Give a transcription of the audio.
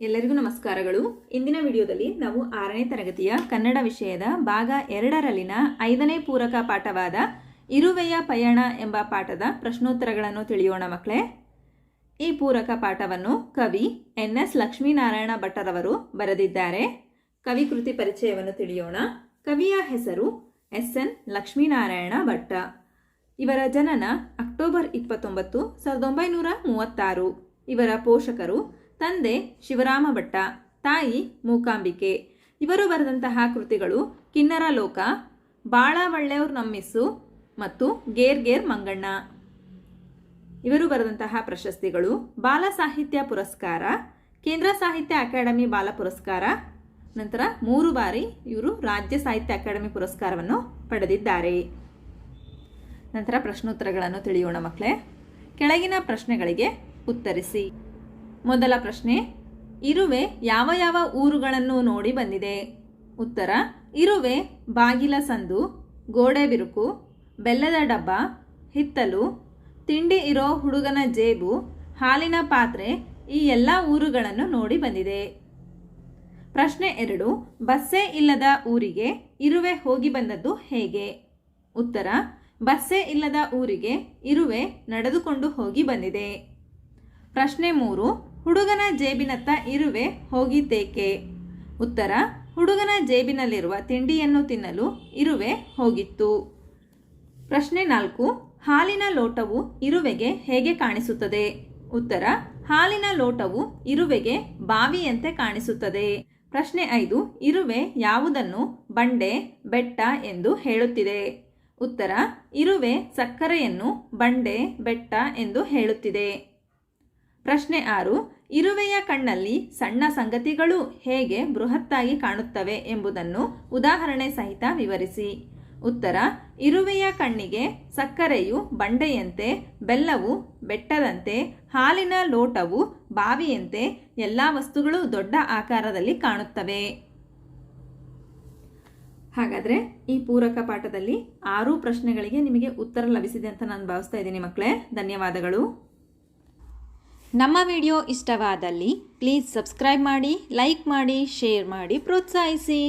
ಎಲ್ಲರಿಗೂ ನಮಸ್ಕಾರಗಳು. ಇಂದಿನ ವಿಡಿಯೋದಲ್ಲಿ ನಾವು ಆರನೇ ತರಗತಿಯ ಕನ್ನಡ ವಿಷಯದ ಭಾಗ ಎರಡರಲ್ಲಿನ ಐದನೇ ಪೂರಕ ಪಾಠವಾದ ಇರುವೆಯ ಪಯಣ ಎಂಬ ಪಾಠದ ಪ್ರಶ್ನೋತ್ತರಗಳನ್ನು ತಿಳಿಯೋಣ ಮಕ್ಕಳೇ. ಈ ಪೂರಕ ಪಾಠವನ್ನು ಕವಿ ಎನ್ ಎಸ್ ಲಕ್ಷ್ಮೀನಾರಾಯಣ ಭಟ್ಟರವರು ಬರೆದಿದ್ದಾರೆ. ಕವಿ ಕೃತಿ ಪರಿಚಯವನ್ನು ತಿಳಿಯೋಣ. ಕವಿಯ ಹೆಸರು ಎಸ್. ಎನ್. ಲಕ್ಷ್ಮೀನಾರಾಯಣ ಭಟ್ಟ. ಇವರ ಜನನ ಅಕ್ಟೋಬರ್ ಇಪ್ಪತ್ತೊಂಬತ್ತು ಸಾವಿರದ ಒಂಬೈನೂರ ಮೂವತ್ತಾರು. ಇವರ ಪೋಷಕರು ತಂದೆ ಶಿವರಾಮ ಭಟ್ಟ, ತಾಯಿ ಮೂಕಾಂಬಿಕೆ. ಇವರು ಬರೆದಂತಹ ಕೃತಿಗಳು ಕಿನ್ನರ ಲೋಕ ಬಾಳ ಒಳ್ಳೆಯವ್ರ ನಮ್ಮಿಸು ಮತ್ತು ಗೇರ್ ಗೇರ್ ಮಂಗಣ್ಣ. ಇವರು ಬರೆದಂತಹ ಪ್ರಶಸ್ತಿಗಳು ಬಾಲ ಸಾಹಿತ್ಯ ಪುರಸ್ಕಾರ, ಕೇಂದ್ರ ಸಾಹಿತ್ಯ ಅಕಾಡೆಮಿ ಬಾಲ ಪುರಸ್ಕಾರ, ನಂತರ ಮೂರು ಬಾರಿ ಇವರು ರಾಜ್ಯ ಸಾಹಿತ್ಯ ಅಕಾಡೆಮಿ ಪುರಸ್ಕಾರವನ್ನು ಪಡೆದಿದ್ದಾರೆ. ನಂತರ ಪ್ರಶ್ನೋತ್ತರಗಳನ್ನು ತಿಳಿಯೋಣ ಮಕ್ಕಳೇ. ಕೆಳಗಿನ ಪ್ರಶ್ನೆಗಳಿಗೆ ಉತ್ತರಿಸಿ. ಮೊದಲ ಪ್ರಶ್ನೆ, ಇರುವೆ ಯಾವ ಯಾವ ಊರುಗಳನ್ನು ನೋಡಿ ಬಂದಿದೆ? ಉತ್ತರ, ಇರುವೆ, ಬಾಗಿಲ ಸಂದು, ಗೋಡೆ ಬಿರುಕು, ಬೆಲ್ಲದ ಡಬ್ಬ, ಹಿತ್ತಲು, ತಿಂಡಿ ಇರೋ ಹುಡುಗನ ಜೇಬು, ಹಾಲಿನ ಪಾತ್ರೆ, ಈ ಎಲ್ಲ ಊರುಗಳನ್ನು ನೋಡಿ ಬಂದಿದೆ. ಪ್ರಶ್ನೆ ಎರಡು, ಬಸ್ಸೇ ಇಲ್ಲದ ಊರಿಗೆ ಇರುವೆ ಹೋಗಿ ಬಂದದ್ದು ಹೇಗೆ? ಉತ್ತರ ಬಸ್ಸೇ ಇಲ್ಲದ ಊರಿಗೆ ಇರುವೆ ನಡೆದುಕೊಂಡು ಹೋಗಿ ಬಂದಿದೆ. ಪ್ರಶ್ನೆ ಮೂರು, ಹುಡುಗನ ಜೇಬಿನತ್ತ ಇರುವೆ ಹೋಗಿದ್ದೇಕೆ? ಉತ್ತರ, ಹುಡುಗನ ಜೇಬಿನಲ್ಲಿರುವ ತಿಂಡಿಯನ್ನು ತಿನ್ನಲು ಇರುವೆ ಹೋಗಿತ್ತು. ಪ್ರಶ್ನೆ ನಾಲ್ಕು, ಹಾಲಿನ ಲೋಟವು ಇರುವೆಗೆ ಹೇಗೆ ಕಾಣಿಸುತ್ತದೆ? ಉತ್ತರ, ಹಾಲಿನ ಲೋಟವು ಇರುವೆಗೆ ಬಾವಿಯಂತೆ ಕಾಣಿಸುತ್ತದೆ. ಪ್ರಶ್ನೆ ಐದು, ಇರುವೆ ಯಾವುದನ್ನು ಬಂಡೆ, ಬೆಟ್ಟ ಎಂದು ಹೇಳುತ್ತಿದೆ. ಉತ್ತರ, ಇರುವೆ, ಸಕ್ಕರೆಯನ್ನು ಬಂಡೆ, ಬೆಟ್ಟ ಎಂದು ಹೇಳುತ್ತಿದೆ. ಪ್ರಶ್ನೆ ಆರು, ಇರುವೆಯ ಕಣ್ಣಲ್ಲಿ ಸಣ್ಣ ಸಂಗತಿಗಳು ಹೇಗೆ ಬೃಹತ್ತಾಗಿ ಕಾಣುತ್ತವೆ ಎಂಬುದನ್ನು ಉದಾಹರಣೆ ಸಹಿತ ವಿವರಿಸಿ. ಉತ್ತರ, ಇರುವೆಯ ಕಣ್ಣಿಗೆ ಸಕ್ಕರೆಯು ಬಂಡೆಯಂತೆ, ಬೆಲ್ಲವು ಬೆಟ್ಟದಂತೆ, ಹಾಲಿನ ಲೋಟವು ಬಾವಿಯಂತೆ, ಎಲ್ಲ ವಸ್ತುಗಳು ದೊಡ್ಡ ಆಕಾರದಲ್ಲಿ ಕಾಣುತ್ತವೆ. ಹಾಗಾದರೆ ಈ ಪೂರಕ ಪಾಠದಲ್ಲಿ ಆರು ಪ್ರಶ್ನೆಗಳಿಗೆ ನಿಮಗೆ ಉತ್ತರ ಲಭಿಸಿದೆ ಅಂತ ನಾನು ಭಾವಿಸ್ತಾ ಇದ್ದೀನಿ ಮಕ್ಕಳೇ. ಧನ್ಯವಾದಗಳು. ನಮ್ಮ ವಿಡಿಯೋ ಇಷ್ಟವಾದಲ್ಲಿ ಪ್ಲೀಸ್ ಸಬ್ಸ್ಕ್ರೈಬ್ ಮಾಡಿ, ಲೈಕ್ ಮಾಡಿ, ಶೇರ್ ಮಾಡಿ, ಪ್ರೋತ್ಸಾಹಿಸಿ.